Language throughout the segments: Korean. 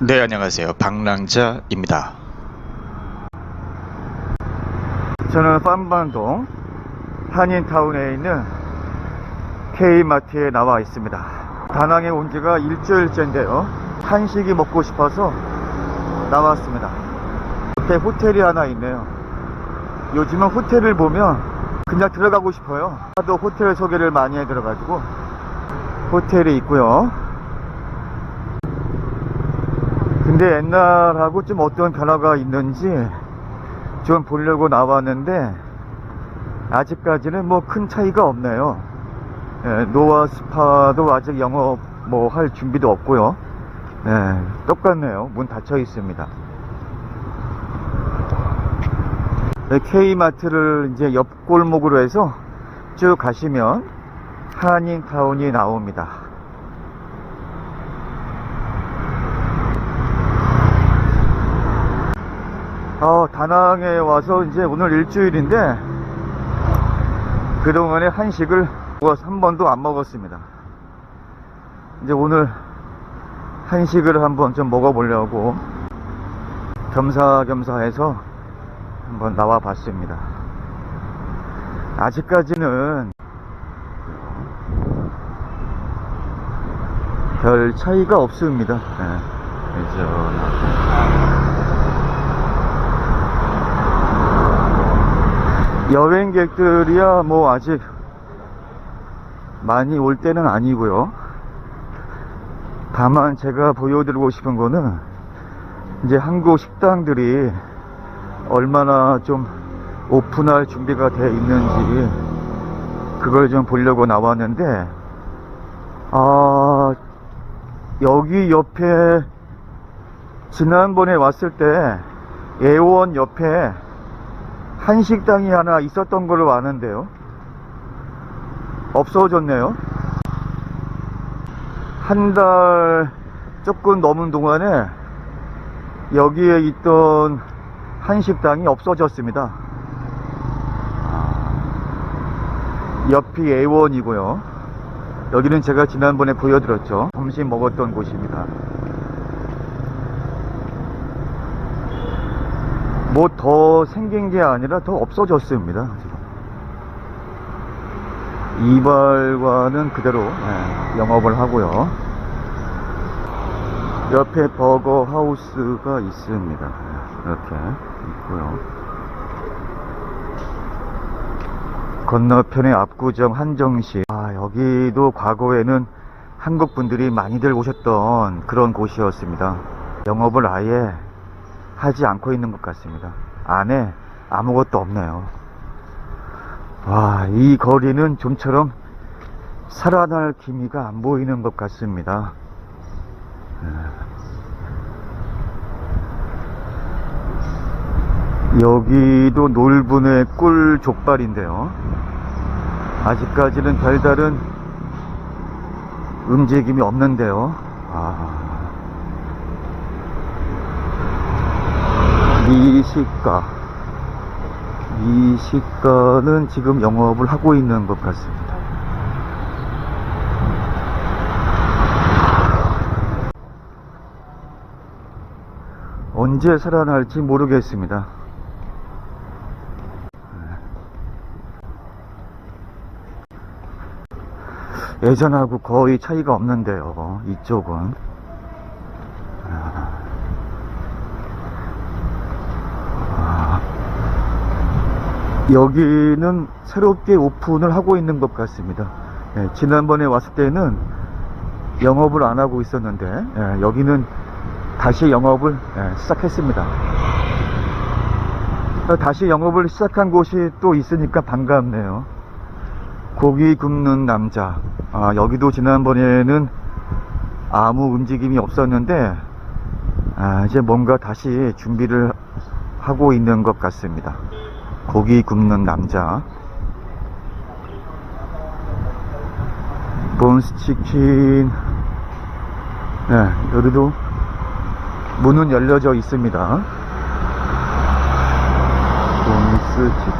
네, 안녕하세요. 방랑자입니다. 저는 팜반동 한인타운에 있는 K마트에 나와 있습니다. 다낭에 온 지가 일주일째인데요. 한식이 먹고 싶어서 나왔습니다. 옆에 호텔이 하나 있네요. 요즘은 호텔을 보면 그냥 들어가고 싶어요. 하도 호텔 소개를 많이 해 들어가지고 호텔이 있고요. 근데 옛날하고 좀 어떤 변화가 있는지 좀 보려고 나왔는데 아직까지는 뭐 큰 차이가 없네요. 예, 노아 스파도 아직 영업 뭐 할 준비도 없고요. 예, 똑같네요. 문 닫혀 있습니다. 네, K마트를 이제 옆 골목으로 해서 쭉 가시면 한인타운이 나옵니다. 어, 다낭에 와서 이제 오늘 일주일인데 그동안에 한식을 한 번도 안 먹었습니다. 이제 오늘 한식을 한번 좀 먹어보려고 겸사겸사해서 한번 나와 봤습니다. 아직까지는 별 차이가 없습니다. 네, 예전하고. 여행객들이야 뭐 아직 많이 올 때는 아니고요. 다만 제가 보여드리고 싶은 거는 이제 한국 식당들이 얼마나 좀 오픈할 준비가 돼 있는지 그걸 좀 보려고 나왔는데 아 여기 옆에 지난번에 왔을 때 애원 옆에 한식당이 하나 있었던 걸로 아는데요. 없어졌네요. 한 달 조금 넘은 동안에 여기에 있던 한식당이 없어졌습니다. 옆이 A1이고요. 여기는 제가 지난번에 보여드렸죠. 점심 먹었던 곳입니다. 뭐 더 생긴 게 아니라 더 없어졌습니다. 이발관은 그대로 예, 영업을 하고요. 옆에 버거 하우스가 있습니다. 예, 이렇게 있고요. 건너편에 압구정 한정식. 아, 여기도 과거에는 한국 분들이 많이들 오셨던 그런 곳이었습니다. 영업을 아예 하지 않고 있는 것 같습니다. 안에 아무것도 없네요. 와, 이 거리는 좀처럼 살아날 기미가 안 보이는 것 같습니다. 예. 여기도 놀분의 꿀 족발인데요. 아직까지는 별다른 움직임이 없는데요. 아. 미식가. 미식가는 지금 영업을 하고 있는 것 같습니다. 언제 살아날지 모르겠습니다. 예전하고 거의 차이가 없는데요. 이쪽은. 여기는 새롭게 오픈을 하고 있는 것 같습니다. 예, 지난번에 왔을 때는 영업을 안 하고 있었는데 예, 여기는 다시 영업을 예, 시작했습니다. 어, 다시 영업을 시작한 곳이 또 있으니까 반갑네요. 고기 굽는 남자. 아, 여기도 지난번에는 아무 움직임이 없었는데 아, 이제 뭔가 다시 준비를 하고 있는 것 같습니다. 고기 굽는 남자. 본스 치킨. 네 여기도 문은 열려져 있습니다. 본스 치킨.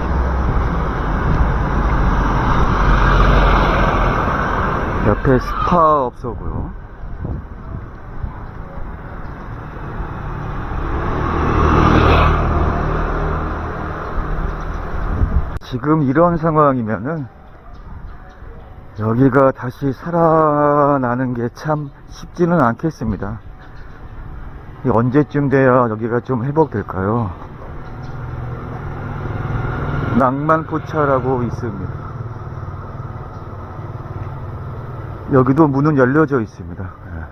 옆에 스파 업소고요 지금 이런 상황이면은 여기가 다시 살아나는 게 참 쉽지는 않겠습니다. 이 언제쯤 돼야 여기가 좀 회복될까요? 낭만포차라고 있습니다. 여기도 문은 열려져 있습니다. 예.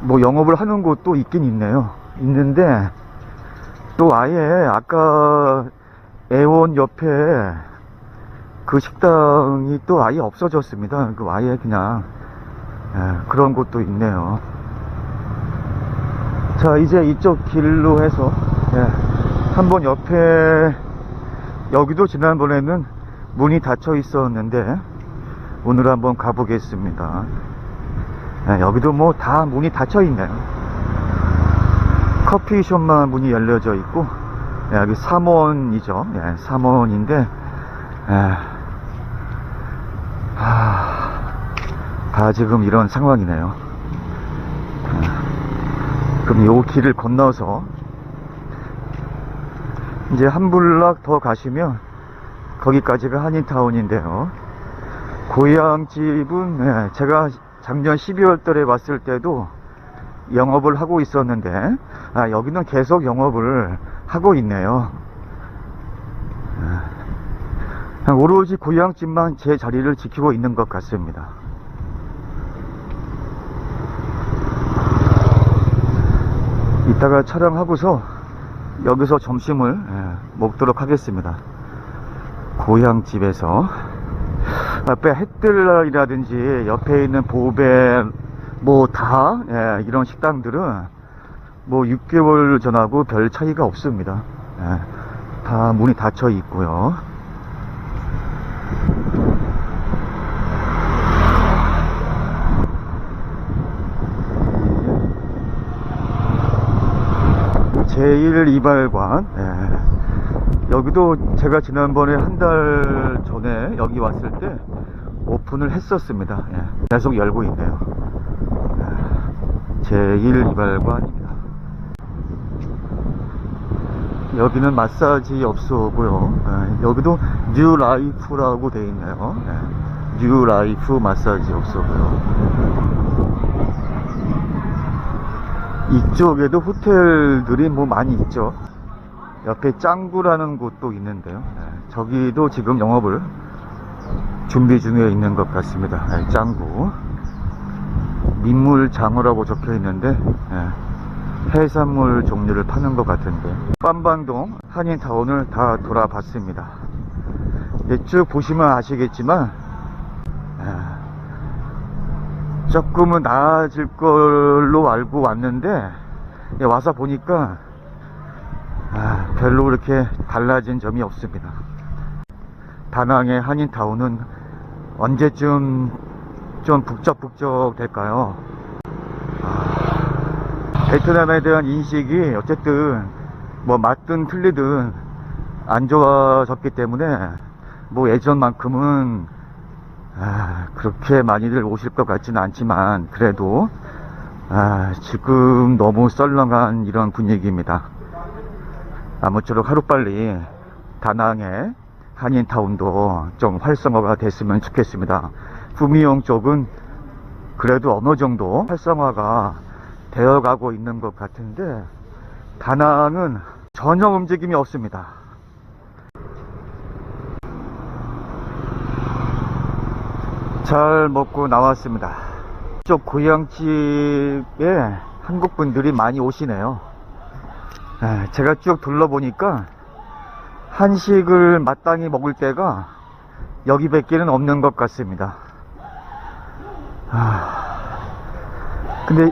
뭐 영업을 하는 곳도 있긴 있네요. 있는데 또 아예 아까 애원 옆에 그 식당이 또 아예 없어졌습니다. 그 아예 그냥 예, 그런 곳도 있네요. 자 이제 이쪽 길로 해서 예, 한번 옆에 여기도 지난번에는 문이 닫혀 있었는데 오늘 한번 가보겠습니다. 예, 여기도 뭐 다 문이 닫혀 있네요. 커피숍만 문이 열려져 있고 예, 여기 3원이죠. 예, 3원인데 예, 하, 다 지금 이런 상황이네요. 예, 그럼 요 길을 건너서 이제 한 블락 더 가시면 거기까지가 한인타운인데요. 고향집은 예, 제가 작년 12월 달에 왔을 때도 영업을 하고 있었는데 아, 여기는 계속 영업을 하고 있네요. 아, 그냥 오로지 고향집만 제 자리를 지키고 있는 것 같습니다. 이따가 촬영하고서 여기서 점심을 예, 먹도록 하겠습니다. 고향집에서 앞에 햇들이라든지 옆에 있는 보배 뭐 다 이런 식당들은 뭐 6개월 전하고 별 차이가 없습니다. 예, 다 문이 닫혀 있고요. 제1이발관 예. 여기도 제가 지난번에 한 달 전에 여기 왔을 때 오픈을 했었습니다. 예. 계속 열고 있네요. 예. 제1이발관입니다. 여기는 마사지 업소고요. 예. 여기도 뉴 라이프라고 되어 있네요. 예. 뉴 라이프 마사지 업소고요. 이쪽에도 호텔들이 뭐 많이 있죠. 옆에 짱구라는 곳도 있는데요. 네, 저기도 지금 영업을 준비 중에 있는 것 같습니다. 네, 짱구. 민물장어라고 적혀 있는데, 네, 해산물 종류를 파는 것 같은데. 빰방동 한인타운을 다 돌아봤습니다. 쭉 보시면 아시겠지만, 네, 조금은 나아질 걸로 알고 왔는데 예, 와서 보니까 아, 별로 그렇게 달라진 점이 없습니다. 다낭의 한인타운은 언제쯤 좀 북적북적 될까요? 아, 베트남에 대한 인식이 어쨌든 뭐 맞든 틀리든 안 좋아졌기 때문에 뭐 예전만큼은 아, 그렇게 많이들 오실 것 같지는 않지만 그래도 아, 지금 너무 썰렁한 이런 분위기입니다. 아무쪼록 하루빨리 다낭의 한인타운도 좀 활성화가 됐으면 좋겠습니다. 구미용 쪽은 그래도 어느 정도 활성화가 되어가고 있는 것 같은데 다낭은 전혀 움직임이 없습니다. 잘 먹고 나왔습니다. 이쪽 고향집에 한국 분들이 많이 오시네요. 에, 제가 쭉 둘러보니까 한식을 마땅히 먹을 때가 여기 밖에는 없는 것 같습니다. 아, 근데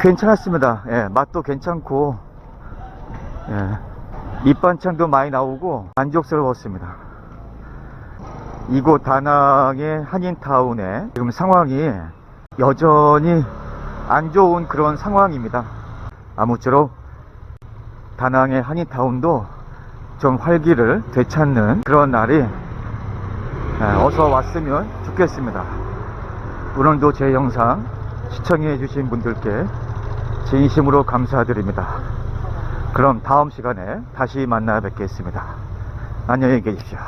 괜찮았습니다. 예, 맛도 괜찮고 예, 밑반찬도 많이 나오고 만족스러웠습니다. 이곳 다낭의 한인타운의 지금 상황이 여전히 안 좋은 그런 상황입니다. 아무쪼록 다낭의 한인타운도 좀 활기를 되찾는 그런 날이 예, 어서 왔으면 좋겠습니다. 오늘도 제 영상 시청해 주신 분들께 진심으로 감사드립니다. 그럼 다음 시간에 다시 만나 뵙겠습니다. 안녕히 계십시오.